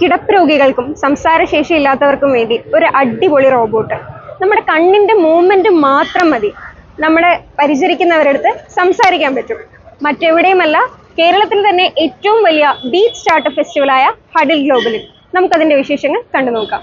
കിടപ്പ് രോഗികൾക്കും സംസാരശേഷി ഇല്ലാത്തവർക്കും വേണ്ടി ഒരു അടിപൊളി റോബോട്ട് നമ്മുടെ കണ്ണിന്റെ മൂവ്മെന്റ് മാത്രം മതി. നമ്മുടെ പരിചരിക്കുന്നവരടുത്ത് സംസാരിക്കാൻ പറ്റും. മറ്റെവിടെയുമല്ല കേരളത്തിൽ തന്നെ ഏറ്റവും വലിയ ബീച്ച് സ്റ്റാർട്ടപ്പ് ഫെസ്റ്റിവലായ ഹഡിൽ ഗ്ലോബലിൽ നമുക്കതിന്റെ വിശേഷങ്ങൾ കണ്ടു നോക്കാം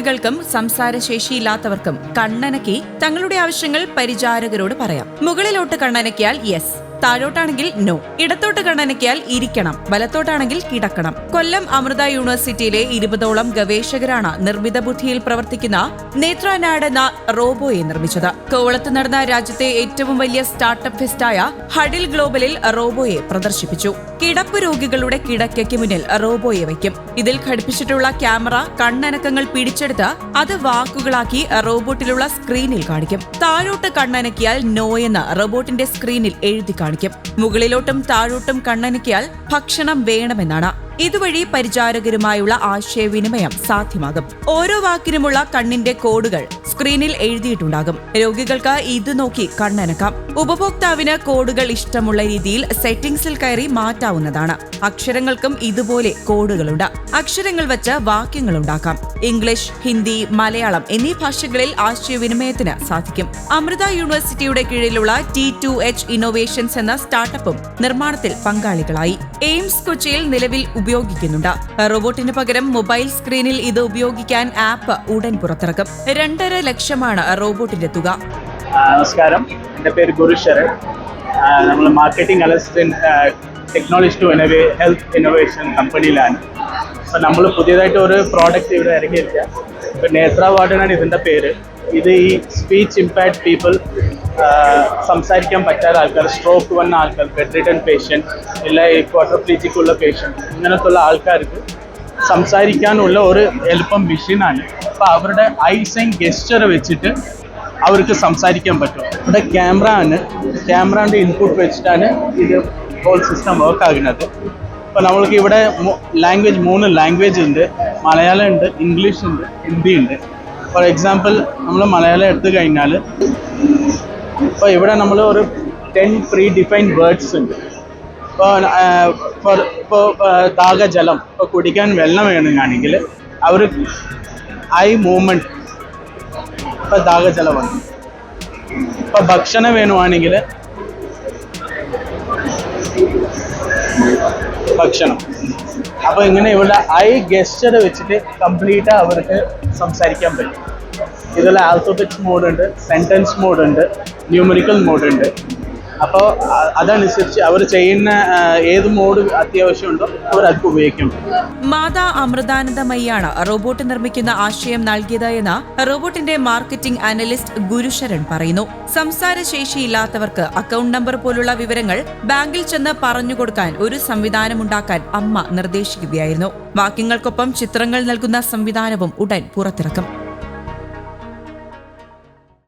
രോഗികൾക്കും സംസാരശേഷിയില്ലാത്തവർക്കും കണ്ണനക്കി തങ്ങളുടെ ആവശ്യങ്ങൾ പരിചാരകരോട് പറയാം. മുകളിലോട്ട് കണ്ണനക്കിയാൽ യെസ് താഴോട്ടാണെങ്കിൽ നോ ഇടത്തോട്ട് കണ്ണനക്കിയാൽ ഇരിക്കണം. വലത്തോട്ടാണെങ്കിൽ കിടക്കണം. കൊല്ലം അമൃത യൂണിവേഴ്സിറ്റിയിലെ ഇരുപതോളം ഗവേഷകരാണ് നിർമ്മിത ബുദ്ധിയിൽ പ്രവർത്തിക്കുന്ന നേത്രാനാട് എന്ന റോബോയെ നിർമ്മിച്ചത്. കോവളത്ത് നടന്ന രാജ്യത്തെ ഏറ്റവും വലിയ സ്റ്റാർട്ടപ്പ് ഫെസ്റ്റായ ഹഡിൽ ഗ്ലോബലിൽ റോബോയെ പ്രദർശിപ്പിച്ചു. കിടപ്പ് രോഗികളുടെ കിടക്കയ്ക്ക് മുന്നിൽ റോബോയെ വയ്ക്കും. ഇതിൽ ഘടിപ്പിച്ചിട്ടുള്ള ക്യാമറ കണ്ണനക്കങ്ങൾ പിടിച്ചെടുത്ത് അത് വാക്കുകളാക്കി റോബോട്ടിലുള്ള സ്ക്രീനിൽ കാണിക്കും. താഴോട്ട് കണ്ണനക്കിയാൽ നോ എന്ന് റോബോട്ടിന്റെ സ്ക്രീനിൽ എഴുതി കാണിക്കും. മുകളിലോട്ടും താഴോട്ടും കണ്ണനക്കിയാൽ ഭക്ഷണം വേണമെന്നാണ് ഇതുവഴി പരിചാരകരുമായുള്ള ആശയവിനിമയം സാധ്യമാകും. ഓരോ വാക്കിനുമുള്ള കണ്ണിന്റെ കോഡുകൾ സ്ക്രീനിൽ എഴുതിയിട്ടുണ്ടാകും. രോഗികൾക്ക് ഇത് നോക്കി കണ്ണനക്കാം. ഉപഭോക്താവിന് കോഡുകൾ ഇഷ്ടമുള്ള രീതിയിൽ സെറ്റിംഗ്സിൽ കയറി മാറ്റാവുന്നതാണ്. അക്ഷരങ്ങൾക്കും ഇതുപോലെ കോഡുകളുണ്ട്. അക്ഷരങ്ങൾ വച്ച് വാക്യങ്ങൾ ഉണ്ടാക്കാം ഇംഗ്ലീഷ് ഹിന്ദി മലയാളം എന്നീ ഭാഷകളിൽ ആശയവിനിമയത്തിന് സാധിക്കും. അമൃത യൂണിവേഴ്സിറ്റിയുടെ കീഴിലുള്ള ടി ടു എച്ച് ഇന്നോവേഷൻസ് എന്ന സ്റ്റാർട്ടപ്പും നിർമ്മാണത്തിൽ പങ്കാളികളായി. എയിംസ് കൊച്ചിയിൽ നിലവിൽ ഉപയോഗിക്കുന്നുണ്ട്. റോബോട്ടിന് പകരം മൊബൈൽ സ്ക്രീനിൽ ഇത് ഉപയോഗിക്കാൻ ആപ്പ് ഉടൻ പുറത്തിറക്കും. രണ്ടര ലക്ഷമാണ് റോബോട്ടിന്റെ തുക. നമസ്കാരം. എന്റെ പേര് ഗുരുശരൺ നമ്മൾ മാർക്കറ്റിംഗ് അസിസ്റ്റന്റ് ടെക്നോളജി ടു ഇനോവേ ഹെൽത്ത് ഇന്നോവേഷൻ കമ്പനിയിലാണ് അപ്പം നമ്മൾ പുതിയതായിട്ട് ഒരു പ്രോഡക്റ്റ് ഇവിടെ ഇറങ്ങിയിരിക്കുക ഇപ്പം നേത്ര വാർഡനാണ് ഇതിന്റെ പേര്. ഇത് ഈ സ്പീച്ച് ഇമ്പാക്ട് പീപ്പിൾ സംസാരിക്കാൻ പറ്റാത്ത ആൾക്കാർ സ്ട്രോക്ക് വന്ന ആൾക്കാർ ബെഡ് റിട്ടൺ പേഷ്യന്റ് ഇല്ല പേഷ്യന്റ് ഇങ്ങനത്തെ ഉള്ള ആൾക്കാർക്ക് സംസാരിക്കാനുള്ള ഒരു എളുപ്പം മെഷീനാണ് അപ്പോൾ അവരുടെ ഐസ് ആൻഡ് ഗെസ്റ്റർ വെച്ചിട്ട് അവർക്ക് സംസാരിക്കാൻ പറ്റും. ഇവിടെ ക്യാമറ ആണ്. ക്യാമറയുടെ ഇൻപുട്ട് വെച്ചിട്ടാണ് ഇത് ഹോൾ സിസ്റ്റം വർക്ക് ആകുന്നത്. അപ്പോൾ നമ്മൾക്ക് ഇവിടെ ലാംഗ്വേജ് മൂന്ന് ലാംഗ്വേജ് ഉണ്ട്. മലയാളം ഉണ്ട് ഇംഗ്ലീഷ് ഉണ്ട് ഹിന്ദി ഉണ്ട്. ഫോർ എക്സാമ്പിൾ നമ്മൾ മലയാളം എടുത്തു കഴിഞ്ഞാൽ ഇപ്പോൾ ഇവിടെ നമ്മൾ ഒരു ടെൻ പ്രീ ഡിഫൈൻഡ് വേർഡ്സ് ഉണ്ട് ഇപ്പോൾ ഫോർ ഇപ്പോൾ ദാഹജലം ഇപ്പോൾ കുടിക്കാൻ വെള്ളം വേണമെങ്കിൽ അവർ ഐ മൂവ്മെന്റ് ഇപ്പോൾ ദാഹജലം വന്നു ഇപ്പോൾ ഭക്ഷണം വേണമെങ്കിൽ ഭക്ഷണം. അപ്പോൾ ഇങ്ങനെ ഇവിടെ ഐ ഗസ്റ്റർ വെച്ചിട്ട് കംപ്ലീറ്റ് അവർക്ക് സംസാരിക്കാൻ പറ്റും. ഇതിൽ ആൽഫബറ്റ്സ് മോഡ് ഉണ്ട് സെന്റൻസ് മോഡ് ഉണ്ട് ന്യൂമറിക്കൽ മോഡ് ഉണ്ട്. അപ്പോൾ അതനുസരിച്ച് അവർ ചെയ്യുന്ന ഏത് മോഡ് അത്യാവശ്യമുണ്ടോ അവർ അത് ഉപയോഗിക്കും. മാതാ അമൃതാനന്ദമയ്യാണ് റോബോട്ട് നിർമ്മിക്കുന്ന ആശയം നൽകിയത് എന്ന് റോബോട്ടിന്റെ മാർക്കറ്റിംഗ് അനലിസ്റ്റ് ഗുരുശരൺ പറയുന്നു. സംസാരശേഷിയില്ലാത്തവർക്ക് അക്കൗണ്ട് നമ്പർ പോലുള്ള വിവരങ്ങൾ ബാങ്കിൽ ചെന്ന് പറഞ്ഞു കൊടുക്കാൻ ഒരു സംവിധാനം ഉണ്ടാക്കാൻ അമ്മ നിർദ്ദേശിക്കുകയായിരുന്നു. വാക്യങ്ങൾക്കൊപ്പം ചിത്രങ്ങൾ നൽകുന്ന സംവിധാനവും ഉടൻ പുറത്തിറക്കും.